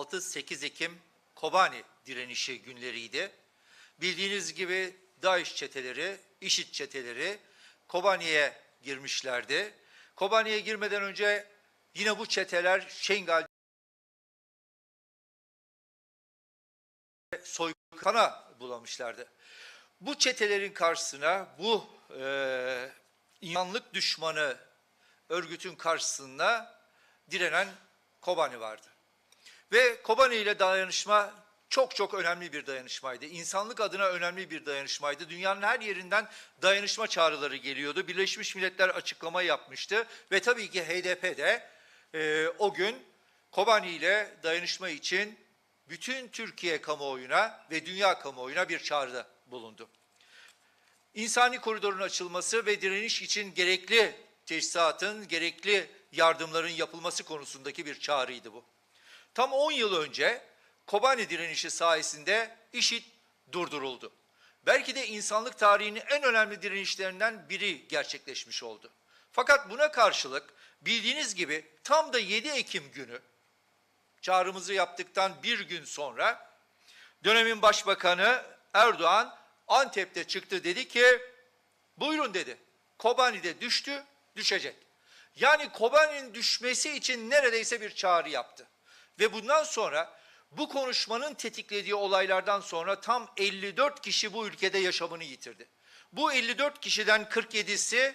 6-8 Ekim Kobani direnişi günleriydi. Bildiğiniz gibi DAEŞ çeteleri, IŞİD çeteleri Kobani'ye girmişlerdi. Kobani'ye girmeden önce yine bu çeteler Şengal soykana bulamışlardı. Bu çetelerin karşısına bu e, insanlık düşmanı örgütün karşısında direnen Kobani vardı. Ve Kobani ile dayanışma çok çok önemli bir dayanışmaydı. İnsanlık adına önemli bir dayanışmaydı. Dünyanın her yerinden dayanışma çağrıları geliyordu. Birleşmiş Milletler açıklama yapmıştı ve tabii ki HDP de e, o gün Kobani ile dayanışma için bütün Türkiye kamuoyuna ve dünya kamuoyuna bir çağrıda bulundu. İnsani koridorun açılması ve direniş için gerekli teçhizatın, gerekli yardımların yapılması konusundaki bir çağrıydı bu. Tam 10 yıl önce Kobani direnişi sayesinde IŞİD durduruldu. Belki de insanlık tarihinin en önemli direnişlerinden biri gerçekleşmiş oldu. Fakat buna karşılık bildiğiniz gibi tam da 7 Ekim günü çağrımızı yaptıktan bir gün sonra dönemin başbakanı Erdoğan Antep'te çıktı dedi ki buyurun dedi Kobani'de düştü düşecek. Yani Kobani'nin düşmesi için neredeyse bir çağrı yaptı. Ve bundan sonra bu konuşmanın tetiklediği olaylardan sonra tam 54 kişi bu ülkede yaşamını yitirdi. Bu 54 kişiden 47'si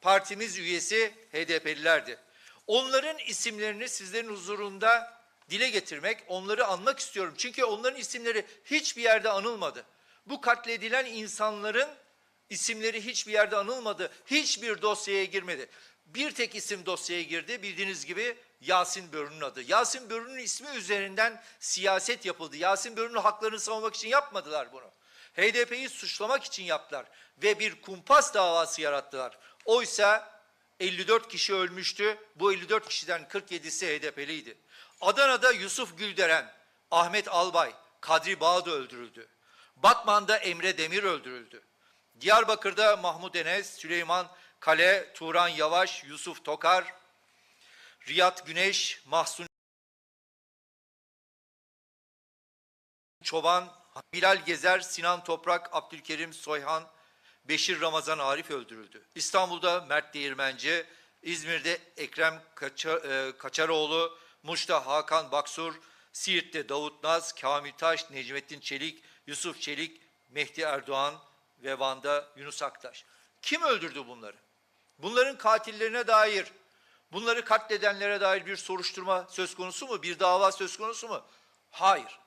partimiz üyesi HDP'lilerdi. Onların isimlerini sizlerin huzurunda dile getirmek, onları anmak istiyorum. Çünkü onların isimleri hiçbir yerde anılmadı. Bu katledilen insanların isimleri hiçbir yerde anılmadı. Hiçbir dosyaya girmedi. Bir tek isim dosyaya girdi. Bildiğiniz gibi Yasin Börü'nün adı. Yasin Börü'nün ismi üzerinden siyaset yapıldı. Yasin Börü'nün haklarını savunmak için yapmadılar bunu. HDP'yi suçlamak için yaptılar ve bir kumpas davası yarattılar. Oysa 54 kişi ölmüştü. Bu 54 kişiden 47'si HDP'liydi. Adana'da Yusuf Gülderen, Ahmet Albay, Kadri Bağdı öldürüldü. Batman'da Emre Demir öldürüldü. Diyarbakır'da Mahmut Enes, Süleyman Kale, Turan Yavaş, Yusuf Tokar, Riyad Güneş, Mahsun Çoban, Bilal Gezer, Sinan Toprak, Abdülkerim Soyhan, Beşir Ramazan Arif öldürüldü. İstanbul'da Mert Değirmenci, İzmir'de Ekrem Kaça- e, Kaçaroğlu, Muş'ta Hakan Baksur, Siirt'te Davut Naz, Kamil Taş, Necmettin Çelik, Yusuf Çelik, Mehdi Erdoğan ve Van'da Yunus Aktaş. Kim öldürdü bunları? Bunların katillerine dair, bunları katledenlere dair bir soruşturma söz konusu mu? Bir dava söz konusu mu? Hayır.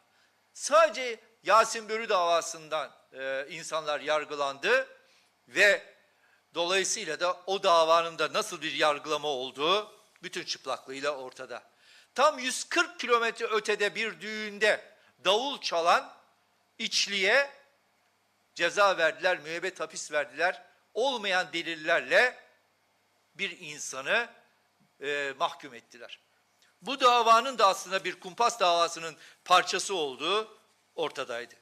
Sadece Yasin Börü davasından e, insanlar yargılandı ve dolayısıyla da o davanın da nasıl bir yargılama olduğu bütün çıplaklığıyla ortada. Tam 140 kilometre ötede bir düğünde davul çalan içliye ceza verdiler, müebbet hapis verdiler. Olmayan delillerle bir insanı e, mahkum ettiler. Bu davanın da aslında bir kumpas davasının parçası olduğu ortadaydı.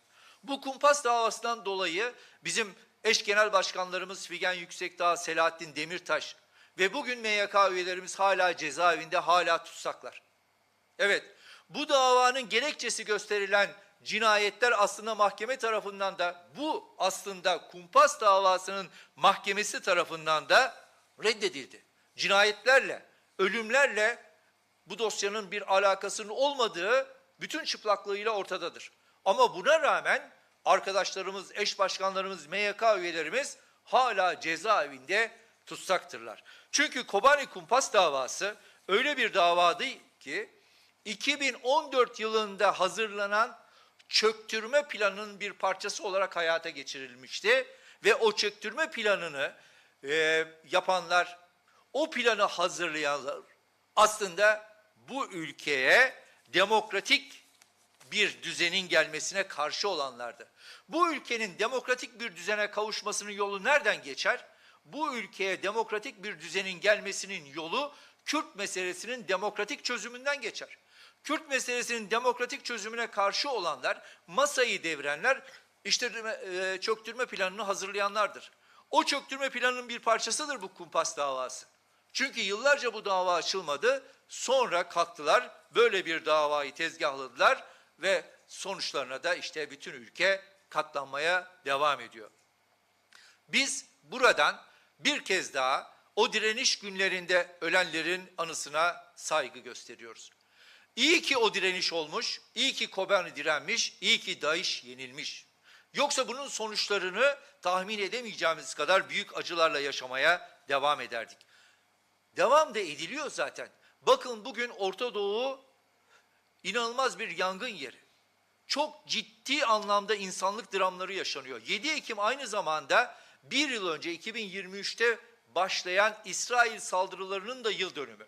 Bu kumpas davasından dolayı bizim eş genel başkanlarımız Figen Yüksekdağ, Selahattin Demirtaş ve bugün MYK üyelerimiz hala cezaevinde, hala tutsaklar. Evet, bu davanın gerekçesi gösterilen cinayetler aslında mahkeme tarafından da bu aslında kumpas davasının mahkemesi tarafından da reddedildi. Cinayetlerle, ölümlerle bu dosyanın bir alakasının olmadığı bütün çıplaklığıyla ortadadır. Ama buna rağmen arkadaşlarımız, eş başkanlarımız, MYK üyelerimiz hala cezaevinde tutsaktırlar. Çünkü Kobani kumpas davası öyle bir davadı ki 2014 yılında hazırlanan çöktürme planının bir parçası olarak hayata geçirilmişti ve o çöktürme planını e, yapanlar, o planı hazırlayanlar aslında bu ülkeye demokratik bir düzenin gelmesine karşı olanlardı. Bu ülkenin demokratik bir düzene kavuşmasının yolu nereden geçer? Bu ülkeye demokratik bir düzenin gelmesinin yolu Kürt meselesinin demokratik çözümünden geçer. Kürt meselesinin demokratik çözümüne karşı olanlar, masayı devrenler, işte e, çöktürme planını hazırlayanlardır. O çöktürme planının bir parçasıdır bu kumpas davası. Çünkü yıllarca bu dava açılmadı, Sonra kalktılar böyle bir davayı tezgahladılar ve sonuçlarına da işte bütün ülke katlanmaya devam ediyor. Biz buradan bir kez daha o direniş günlerinde ölenlerin anısına saygı gösteriyoruz. İyi ki o direniş olmuş, iyi ki Kobani direnmiş, iyi ki DAEŞ yenilmiş. Yoksa bunun sonuçlarını tahmin edemeyeceğimiz kadar büyük acılarla yaşamaya devam ederdik. Devam da ediliyor zaten. Bakın bugün Orta Doğu inanılmaz bir yangın yeri. Çok ciddi anlamda insanlık dramları yaşanıyor. 7 Ekim aynı zamanda bir yıl önce 2023'te başlayan İsrail saldırılarının da yıl dönümü.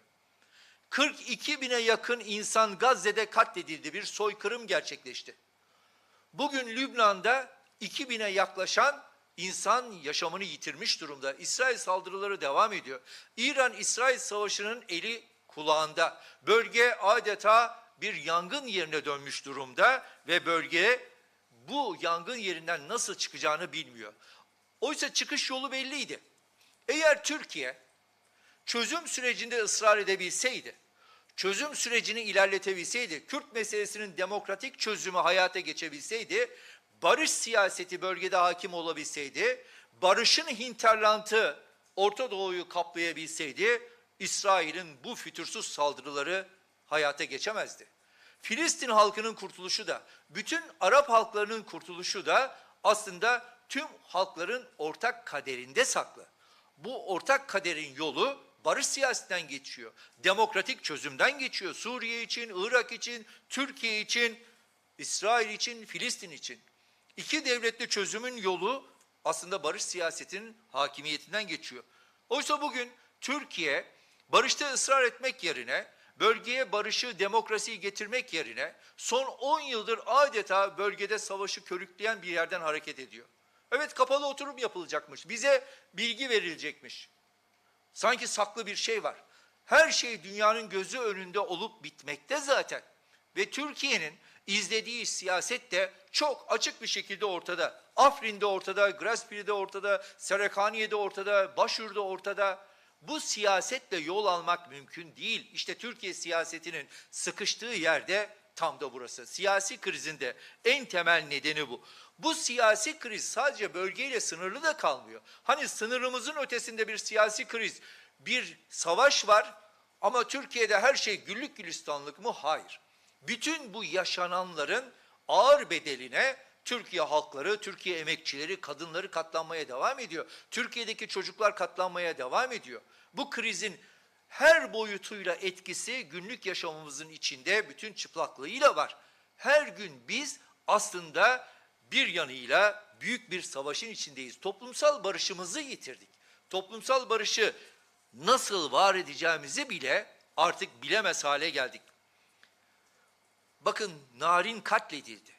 42 bine yakın insan Gazze'de katledildi. Bir soykırım gerçekleşti. Bugün Lübnan'da 2000'e yaklaşan insan yaşamını yitirmiş durumda. İsrail saldırıları devam ediyor. İran-İsrail savaşının eli kulağında. Bölge adeta bir yangın yerine dönmüş durumda ve bölge bu yangın yerinden nasıl çıkacağını bilmiyor. Oysa çıkış yolu belliydi. Eğer Türkiye çözüm sürecinde ısrar edebilseydi, çözüm sürecini ilerletebilseydi, Kürt meselesinin demokratik çözümü hayata geçebilseydi, barış siyaseti bölgede hakim olabilseydi, barışın hinterlantı Orta Doğu'yu kaplayabilseydi, İsrail'in bu fütursuz saldırıları hayata geçemezdi. Filistin halkının kurtuluşu da, bütün Arap halklarının kurtuluşu da aslında tüm halkların ortak kaderinde saklı. Bu ortak kaderin yolu barış siyasetinden geçiyor. Demokratik çözümden geçiyor. Suriye için, Irak için, Türkiye için, İsrail için, Filistin için. İki devletli çözümün yolu aslında barış siyasetinin hakimiyetinden geçiyor. Oysa bugün Türkiye barışta ısrar etmek yerine bölgeye barışı, demokrasiyi getirmek yerine son 10 yıldır adeta bölgede savaşı körükleyen bir yerden hareket ediyor. Evet kapalı oturum yapılacakmış. Bize bilgi verilecekmiş. Sanki saklı bir şey var. Her şey dünyanın gözü önünde olup bitmekte zaten. Ve Türkiye'nin izlediği siyaset de çok açık bir şekilde ortada. Afrin'de ortada, Graspiri'de ortada, Serekaniye'de ortada, Başur'da ortada. Bu siyasetle yol almak mümkün değil. İşte Türkiye siyasetinin sıkıştığı yerde tam da burası. Siyasi krizin de en temel nedeni bu. Bu siyasi kriz sadece bölgeyle sınırlı da kalmıyor. Hani sınırımızın ötesinde bir siyasi kriz, bir savaş var ama Türkiye'de her şey güllük gülistanlık mı? Hayır. Bütün bu yaşananların ağır bedeline Türkiye halkları, Türkiye emekçileri, kadınları katlanmaya devam ediyor. Türkiye'deki çocuklar katlanmaya devam ediyor. Bu krizin her boyutuyla etkisi günlük yaşamımızın içinde bütün çıplaklığıyla var. Her gün biz aslında bir yanıyla büyük bir savaşın içindeyiz. Toplumsal barışımızı yitirdik. Toplumsal barışı nasıl var edeceğimizi bile artık bilemez hale geldik. Bakın Narin katledildi.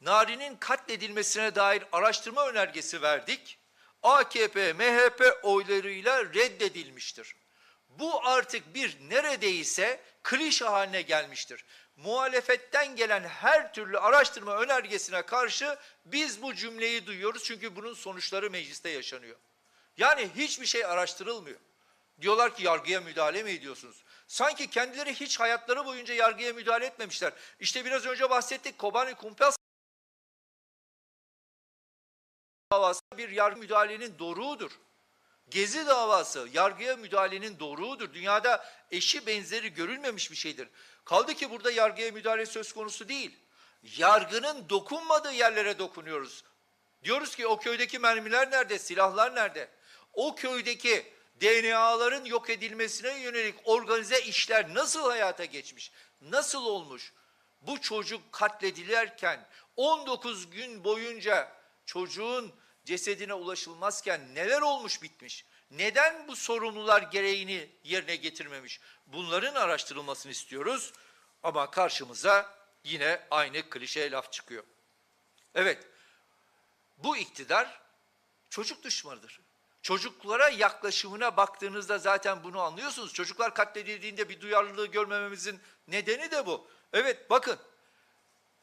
Narin'in katledilmesine dair araştırma önergesi verdik. AKP, MHP oylarıyla reddedilmiştir. Bu artık bir neredeyse klişe haline gelmiştir. Muhalefetten gelen her türlü araştırma önergesine karşı biz bu cümleyi duyuyoruz çünkü bunun sonuçları mecliste yaşanıyor. Yani hiçbir şey araştırılmıyor. Diyorlar ki yargıya müdahale mi ediyorsunuz? Sanki kendileri hiç hayatları boyunca yargıya müdahale etmemişler. İşte biraz önce bahsettik Kobani Kumpas davası bir yargı müdahalenin doruğudur. Gezi davası yargıya müdahalenin doruğudur. Dünyada eşi benzeri görülmemiş bir şeydir. Kaldı ki burada yargıya müdahale söz konusu değil. Yargının dokunmadığı yerlere dokunuyoruz. Diyoruz ki o köydeki mermiler nerede, silahlar nerede? O köydeki DNA'ların yok edilmesine yönelik organize işler nasıl hayata geçmiş? Nasıl olmuş? Bu çocuk katledilirken 19 gün boyunca çocuğun cesedine ulaşılmazken neler olmuş bitmiş? Neden bu sorumlular gereğini yerine getirmemiş? Bunların araştırılmasını istiyoruz ama karşımıza yine aynı klişe laf çıkıyor. Evet, bu iktidar çocuk düşmanıdır. Çocuklara yaklaşımına baktığınızda zaten bunu anlıyorsunuz. Çocuklar katledildiğinde bir duyarlılığı görmememizin nedeni de bu. Evet bakın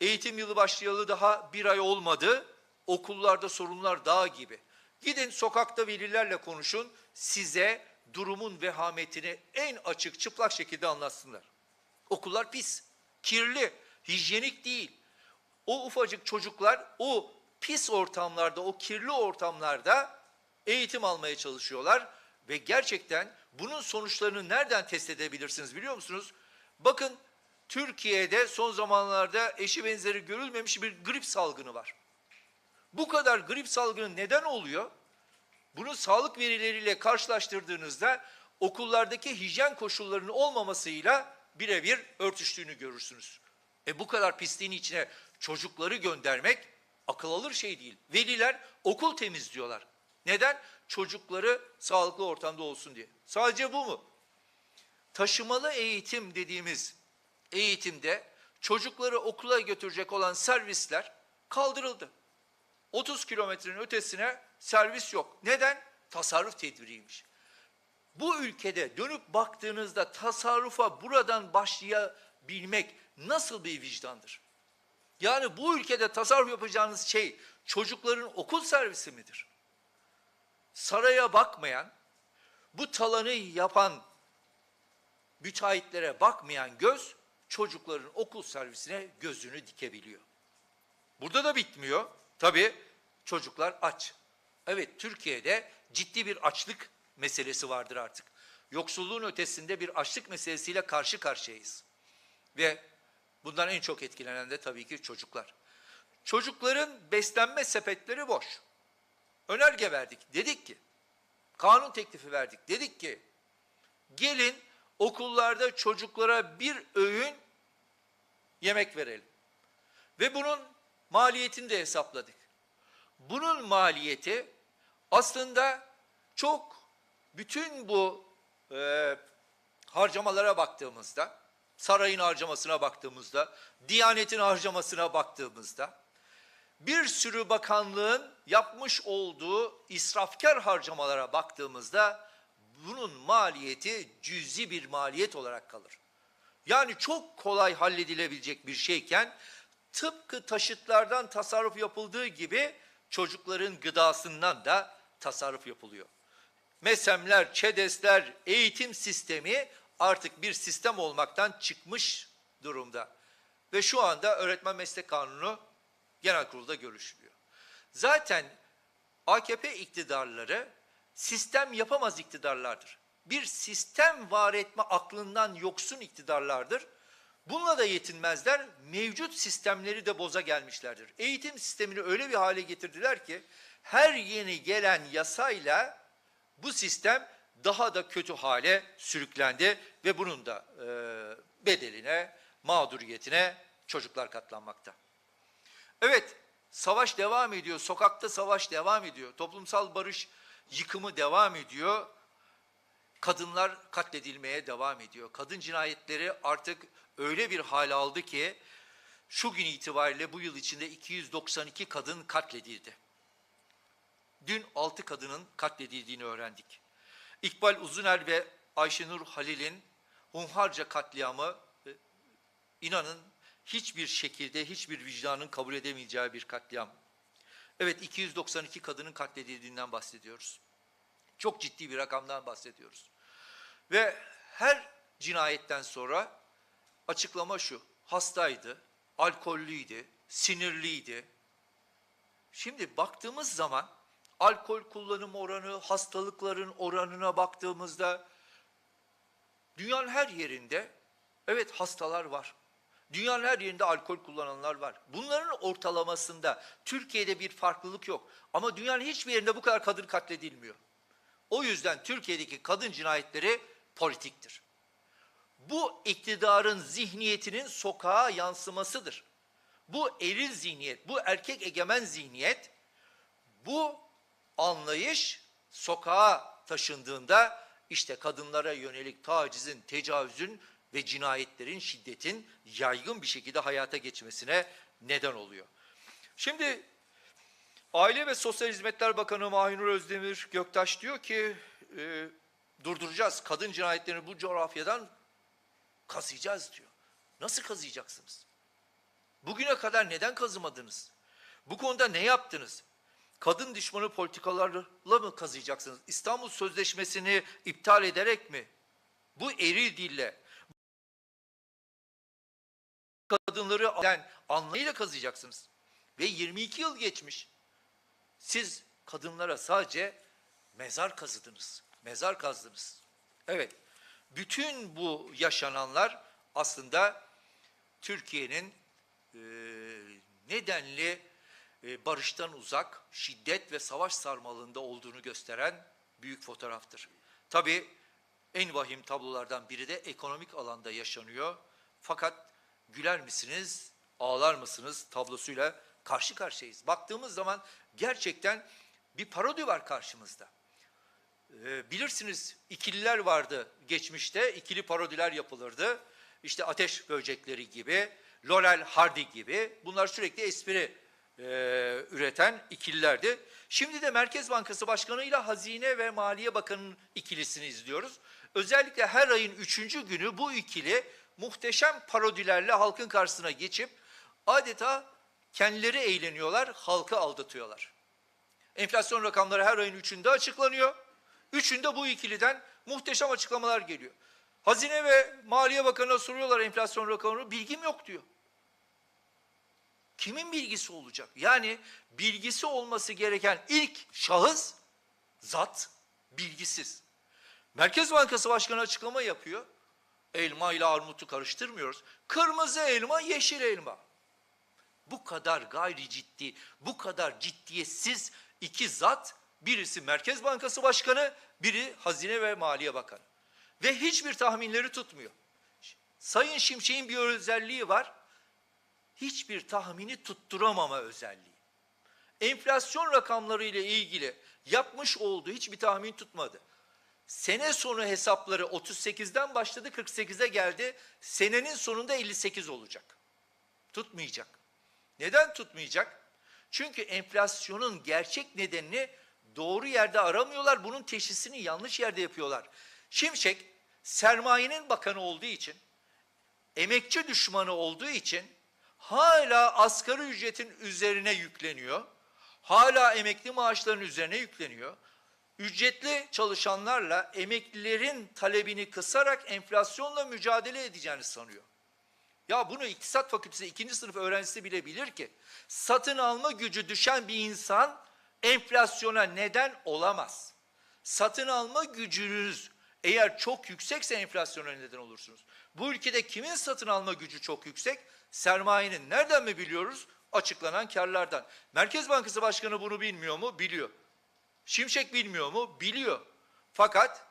eğitim yılı başlayalı daha bir ay olmadı. Okullarda sorunlar dağ gibi. Gidin sokakta velilerle konuşun. Size durumun vehametini en açık çıplak şekilde anlatsınlar. Okullar pis, kirli, hijyenik değil. O ufacık çocuklar o pis ortamlarda, o kirli ortamlarda eğitim almaya çalışıyorlar ve gerçekten bunun sonuçlarını nereden test edebilirsiniz biliyor musunuz? Bakın Türkiye'de son zamanlarda eşi benzeri görülmemiş bir grip salgını var. Bu kadar grip salgını neden oluyor? Bunu sağlık verileriyle karşılaştırdığınızda okullardaki hijyen koşullarının olmamasıyla birebir örtüştüğünü görürsünüz. E bu kadar pisliğin içine çocukları göndermek akıl alır şey değil. Veliler okul temizliyorlar. Neden? Çocukları sağlıklı ortamda olsun diye. Sadece bu mu? Taşımalı eğitim dediğimiz eğitimde çocukları okula götürecek olan servisler kaldırıldı. 30 kilometrenin ötesine servis yok. Neden? Tasarruf tedbiriymiş. Bu ülkede dönüp baktığınızda tasarrufa buradan başlayabilmek nasıl bir vicdandır? Yani bu ülkede tasarruf yapacağınız şey çocukların okul servisi midir? Saraya bakmayan, bu talanı yapan müteahhitlere bakmayan göz çocukların okul servisine gözünü dikebiliyor. Burada da bitmiyor. Tabii çocuklar aç. Evet Türkiye'de ciddi bir açlık meselesi vardır artık. Yoksulluğun ötesinde bir açlık meselesiyle karşı karşıyayız. Ve bundan en çok etkilenen de tabii ki çocuklar. Çocukların beslenme sepetleri boş. Önerge verdik. Dedik ki, kanun teklifi verdik. Dedik ki, gelin okullarda çocuklara bir öğün yemek verelim. Ve bunun maliyetini de hesapladık. Bunun maliyeti aslında çok bütün bu e, harcamalara baktığımızda, sarayın harcamasına baktığımızda, Diyanet'in harcamasına baktığımızda, bir sürü bakanlığın yapmış olduğu israfkar harcamalara baktığımızda bunun maliyeti cüzi bir maliyet olarak kalır. Yani çok kolay halledilebilecek bir şeyken tıpkı taşıtlardan tasarruf yapıldığı gibi çocukların gıdasından da tasarruf yapılıyor. Mesemler, ÇEDES'ler, eğitim sistemi artık bir sistem olmaktan çıkmış durumda. Ve şu anda öğretmen meslek kanunu genel kurulda görüşülüyor. Zaten AKP iktidarları sistem yapamaz iktidarlardır. Bir sistem var etme aklından yoksun iktidarlardır. Bununla da yetinmezler, mevcut sistemleri de boza gelmişlerdir. Eğitim sistemini öyle bir hale getirdiler ki her yeni gelen yasayla bu sistem daha da kötü hale sürüklendi ve bunun da e, bedeline, mağduriyetine çocuklar katlanmakta. Evet, savaş devam ediyor, sokakta savaş devam ediyor, toplumsal barış yıkımı devam ediyor. Kadınlar katledilmeye devam ediyor. Kadın cinayetleri artık öyle bir hal aldı ki şu gün itibariyle bu yıl içinde 292 kadın katledildi. Dün 6 kadının katledildiğini öğrendik. İkbal Uzuner ve Ayşenur Halil'in hunharca katliamı e, inanın hiçbir şekilde hiçbir vicdanın kabul edemeyeceği bir katliam. Evet 292 kadının katledildiğinden bahsediyoruz. Çok ciddi bir rakamdan bahsediyoruz. Ve her cinayetten sonra açıklama şu. Hastaydı, alkollüydü, sinirliydi. Şimdi baktığımız zaman alkol kullanım oranı, hastalıkların oranına baktığımızda dünyanın her yerinde evet hastalar var. Dünyanın her yerinde alkol kullananlar var. Bunların ortalamasında Türkiye'de bir farklılık yok. Ama dünyanın hiçbir yerinde bu kadar kadın katledilmiyor. O yüzden Türkiye'deki kadın cinayetleri politiktir. Bu iktidarın zihniyetinin sokağa yansımasıdır. Bu eril zihniyet, bu erkek egemen zihniyet, bu anlayış sokağa taşındığında işte kadınlara yönelik tacizin, tecavüzün ve cinayetlerin, şiddetin yaygın bir şekilde hayata geçmesine neden oluyor. Şimdi Aile ve Sosyal Hizmetler Bakanı Mahinur Özdemir Göktaş diyor ki e, durduracağız kadın cinayetlerini bu coğrafyadan kazıyacağız diyor. Nasıl kazıyacaksınız? Bugüne kadar neden kazımadınız? Bu konuda ne yaptınız? Kadın düşmanı politikalarla mı kazıyacaksınız? İstanbul Sözleşmesi'ni iptal ederek mi? Bu eri dille kadınları yani anlayıyla kazıyacaksınız. Ve 22 yıl geçmiş. Siz kadınlara sadece mezar kazıdınız. Mezar kazdınız. Evet. Bütün bu yaşananlar aslında Türkiye'nin e, nedenli e, barıştan uzak, şiddet ve savaş sarmalında olduğunu gösteren büyük fotoğraftır. Tabii en vahim tablolardan biri de ekonomik alanda yaşanıyor. Fakat güler misiniz, ağlar mısınız tablosuyla karşı karşıyayız. Baktığımız zaman gerçekten bir parodi var karşımızda. Ee, bilirsiniz ikililer vardı geçmişte, ikili parodiler yapılırdı. İşte ateş böcekleri gibi, Laurel Hardy gibi bunlar sürekli espri e, üreten ikililerdi. Şimdi de Merkez Bankası Başkanı ile Hazine ve Maliye Bakanı'nın ikilisini izliyoruz. Özellikle her ayın üçüncü günü bu ikili muhteşem parodilerle halkın karşısına geçip adeta kendileri eğleniyorlar, halkı aldatıyorlar. Enflasyon rakamları her ayın üçünde açıklanıyor. Üçünde bu ikiliden muhteşem açıklamalar geliyor. Hazine ve Maliye Bakanı'na soruyorlar enflasyon rakamını, bilgim yok diyor. Kimin bilgisi olacak? Yani bilgisi olması gereken ilk şahıs, zat, bilgisiz. Merkez Bankası Başkanı açıklama yapıyor. Elma ile armutu karıştırmıyoruz. Kırmızı elma, yeşil elma. Bu kadar gayri ciddi, bu kadar ciddiyetsiz iki zat, birisi Merkez Bankası Başkanı, biri Hazine ve Maliye Bakanı. Ve hiçbir tahminleri tutmuyor. Sayın Şimşek'in bir özelliği var. Hiçbir tahmini tutturamama özelliği. Enflasyon rakamları ile ilgili yapmış olduğu hiçbir tahmin tutmadı. Sene sonu hesapları 38'den başladı 48'e geldi. Senenin sonunda 58 olacak. Tutmayacak. Neden tutmayacak? Çünkü enflasyonun gerçek nedenini doğru yerde aramıyorlar. Bunun teşhisini yanlış yerde yapıyorlar. Şimşek sermayenin bakanı olduğu için, emekçi düşmanı olduğu için hala asgari ücretin üzerine yükleniyor. Hala emekli maaşlarının üzerine yükleniyor. Ücretli çalışanlarla emeklilerin talebini kısarak enflasyonla mücadele edeceğini sanıyor. Ya bunu iktisat fakültesi ikinci sınıf öğrencisi bile bilir ki satın alma gücü düşen bir insan enflasyona neden olamaz. Satın alma gücünüz eğer çok yüksekse enflasyona neden olursunuz. Bu ülkede kimin satın alma gücü çok yüksek? Sermayenin. Nereden mi biliyoruz? Açıklanan karlardan. Merkez Bankası Başkanı bunu bilmiyor mu? Biliyor. Şimşek bilmiyor mu? Biliyor. Fakat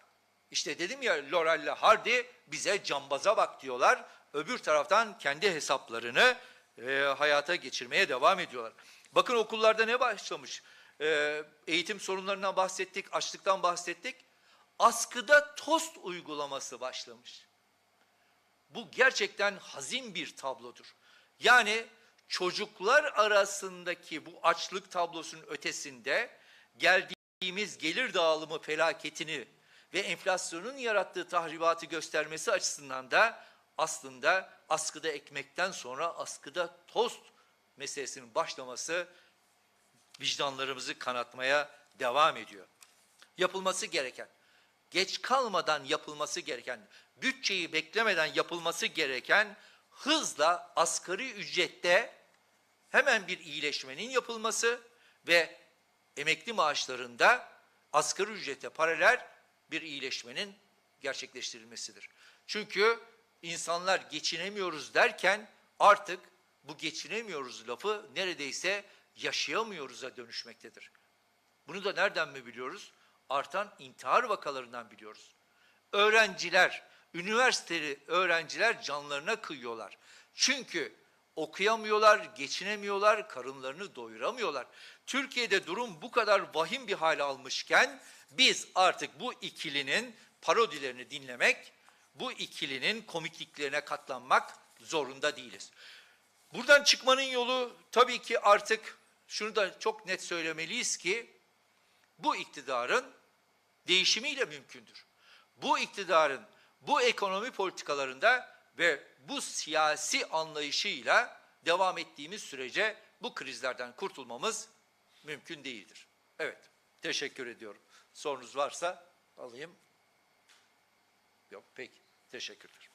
işte dedim ya Laurel'le Hardy bize cambaza bak diyorlar. Öbür taraftan kendi hesaplarını e, hayata geçirmeye devam ediyorlar. Bakın okullarda ne başlamış? E, eğitim sorunlarından bahsettik, açlıktan bahsettik. Askıda tost uygulaması başlamış. Bu gerçekten hazin bir tablodur. Yani çocuklar arasındaki bu açlık tablosunun ötesinde geldiğimiz gelir dağılımı felaketini ve enflasyonun yarattığı tahribatı göstermesi açısından da aslında askıda ekmekten sonra askıda tost meselesinin başlaması vicdanlarımızı kanatmaya devam ediyor. Yapılması gereken, geç kalmadan yapılması gereken, bütçeyi beklemeden yapılması gereken hızla asgari ücrette hemen bir iyileşmenin yapılması ve emekli maaşlarında asgari ücrete paralel bir iyileşmenin gerçekleştirilmesidir. Çünkü insanlar geçinemiyoruz derken artık bu geçinemiyoruz lafı neredeyse yaşayamıyoruz'a dönüşmektedir. Bunu da nereden mi biliyoruz? Artan intihar vakalarından biliyoruz. Öğrenciler, üniversiteli öğrenciler canlarına kıyıyorlar. Çünkü okuyamıyorlar, geçinemiyorlar, karınlarını doyuramıyorlar. Türkiye'de durum bu kadar vahim bir hale almışken biz artık bu ikilinin parodilerini dinlemek, bu ikilinin komikliklerine katlanmak zorunda değiliz. Buradan çıkmanın yolu tabii ki artık şunu da çok net söylemeliyiz ki bu iktidarın değişimiyle mümkündür. Bu iktidarın bu ekonomi politikalarında ve bu siyasi anlayışıyla devam ettiğimiz sürece bu krizlerden kurtulmamız mümkün değildir. Evet, teşekkür ediyorum. Sorunuz varsa alayım. Yok, peki. Teşekkürler.